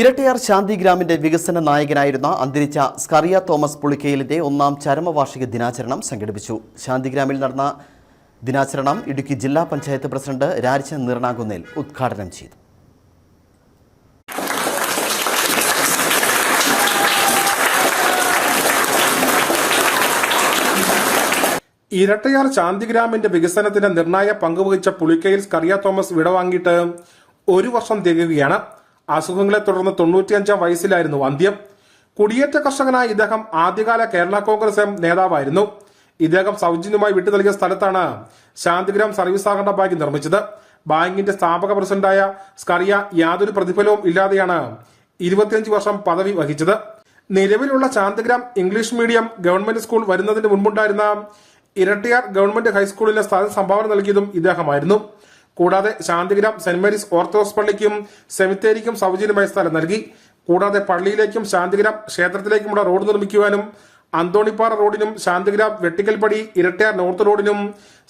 ഇരട്ടയാർ ശാന്തിഗ്രാമിന്റെ വികസന നായകനായിരുന്ന അന്തരിച്ച സ്കറിയ തോമസ് പുളിക്കയിലിന്റെ ഒന്നാം ചരമവാർഷിക ദിനാചരണം സംഘടിപ്പിച്ചു. ശാന്തിഗ്രാമിൽ നടന്ന ദിനാചരണം ഇടുക്കി ജില്ലാ പഞ്ചായത്ത് പ്രസിഡന്റ് രാജൻ നിർണാകുന്നേൽ ഉദ്ഘാടനം ചെയ്തു. ഇരട്ടയാർ ശാന്തിഗ്രാമിന്റെ വികസനത്തിന് നിർണായക പങ്കുവഹിച്ച പുളിക്കയിൽ സ്കറിയ തോമസ് വിടവാങ്ങിയിട്ട് ഒരു വർഷം തികയുകയാണ്. അസുഖങ്ങളെ തുടർന്ന് തൊണ്ണൂറ്റിയഞ്ചാം വയസ്സിലായിരുന്നു അന്ത്യം. കുടിയേറ്റ കർഷകനായ ഇദ്ദേഹം ആദ്യകാല കേരള കോൺഗ്രസ് എം നേതാവായിരുന്നു. ഇദ്ദേഹം സൗജന്യമായി വിട്ടു നൽകിയ സ്ഥലത്താണ് ശാന്തിഗ്രാം സർവീസ് സഹകരണ ബാങ്ക് നിർമ്മിച്ചത്. ബാങ്കിന്റെ സ്ഥാപക പ്രസിഡന്റായ സ്കറിയ യാതൊരു പ്രതിഫലവും ഇല്ലാതെയാണ് ഇരുപത്തിയഞ്ച് വർഷം പദവി വഹിച്ചത്. നിലവിലുള്ള Shantigram English medium government school വരുന്നതിന് മുൻപുണ്ടായിരുന്ന ഇരട്ടിയാർ ഗവൺമെന്റ് ഹൈസ്കൂളിന് സ്ഥലം സംഭാവന നൽകിയതും ഇദ്ദേഹമായിരുന്നു. കൂടാതെ ശാന്തിഗ്രാം സെന്റ് മേരീസ് ഓർത്തഡോക്സ് പള്ളിക്കും സെമിത്തേരിക്കും സൗജന്യമായ സ്ഥലം നൽകി. കൂടാതെ പള്ളിയിലേക്കും ശാന്തിഗ്രാം ക്ഷേത്രത്തിലേക്കുമുള്ള റോഡ് നിർമ്മിക്കുവാനും അന്തോണിപ്പാറ റോഡിനും ശാന്തിഗ്രാം വെട്ടിക്കൽപ്പടി ഇരട്ടയാർ നോർത്ത് റോഡിനും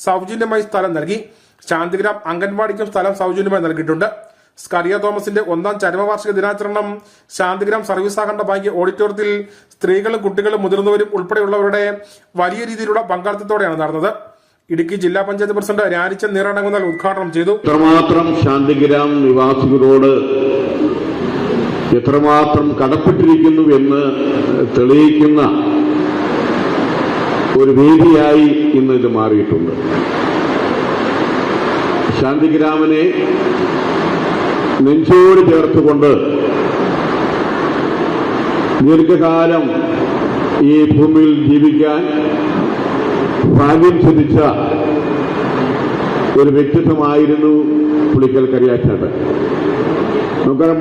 സൗജന്യമായി സ്ഥലം നൽകി. ശാന്തിഗ്രാം അംഗൻവാടിക്കും സ്ഥലം സൗജന്യമായി നൽകിയിട്ടുണ്ട്. സ്കറിയ തോമസിന്റെ ഒന്നാം ചരമവാർഷിക ദിനാചരണം ശാന്തിഗ്രാം സർവീസ് സഹകരണ ബാങ്ക് ഓഡിറ്റോറിയത്തിൽ സ്ത്രീകളും കുട്ടികളും മുതിർന്നവരും ഉൾപ്പെടെയുള്ളവരുടെ വലിയ രീതിയിലുള്ള പങ്കാളിത്തത്തോടെയാണ് നടന്നത്. ഇടുക്കി ജില്ലാ പഞ്ചായത്ത് പ്രസിഡന്റ് രാജിച്ചൻ നീറണങ്ങുന്നൽ ഉദ്ഘാടനം ചെയ്തു. എത്രമാത്രം ശാന്തിഗ്രാം നിവാസികളോട് എത്രമാത്രം കടപ്പെട്ടിരിക്കുന്നു എന്ന് തെളിയിക്കുന്ന ഒരു വേദിയായി ഇന്ന് ഇത് മാറിയിട്ടുണ്ട്. ശാന്തിഗ്രാമിനെ നെഞ്ചോട് ചേർത്തുകൊണ്ട് ദീർഘകാലം ഈ ഭൂമിയിൽ ജീവിക്കാൻ ഭാഗ്യം ചിന്തിച്ച ഒരു വ്യക്തിത്വമായിരുന്നു പുളിക്കൽ കരിയാച്ചേട്ടൻ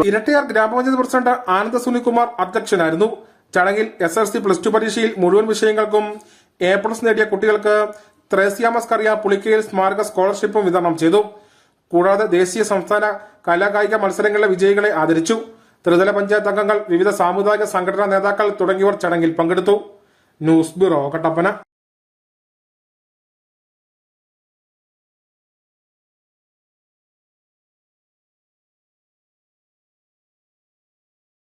ഇരട്ടയാർ ഗ്രാമപഞ്ചായത്ത് പ്രസിഡന്റ് ആനന്ദ സുനിൽകുമാർ അധ്യക്ഷനായിരുന്നു. ചടങ്ങിൽ S L C plus two പരീക്ഷയിൽ മുഴുവൻ വിഷയങ്ങൾക്കും എ പ്ലസ് നേടിയ കുട്ടികൾക്ക് ത്രേസ്യാമസ് കറിയ പുളിക്കയിൽ സ്മാരക സ്കോളർഷിപ്പും വിതരണം ചെയ്തു. കൂടാതെ ദേശീയ സംസ്ഥാന കലാകായിക മത്സരങ്ങളിലെ വിജയികളെ ആദരിച്ചു. ത്രിതല പഞ്ചായത്ത് അംഗങ്ങൾ വിവിധ സാമുദായിക സംഘടനാ നേതാക്കൾ തുടങ്ങിയവർ ചടങ്ങിൽ പങ്കെടുത്തു. News bureau Kattappana.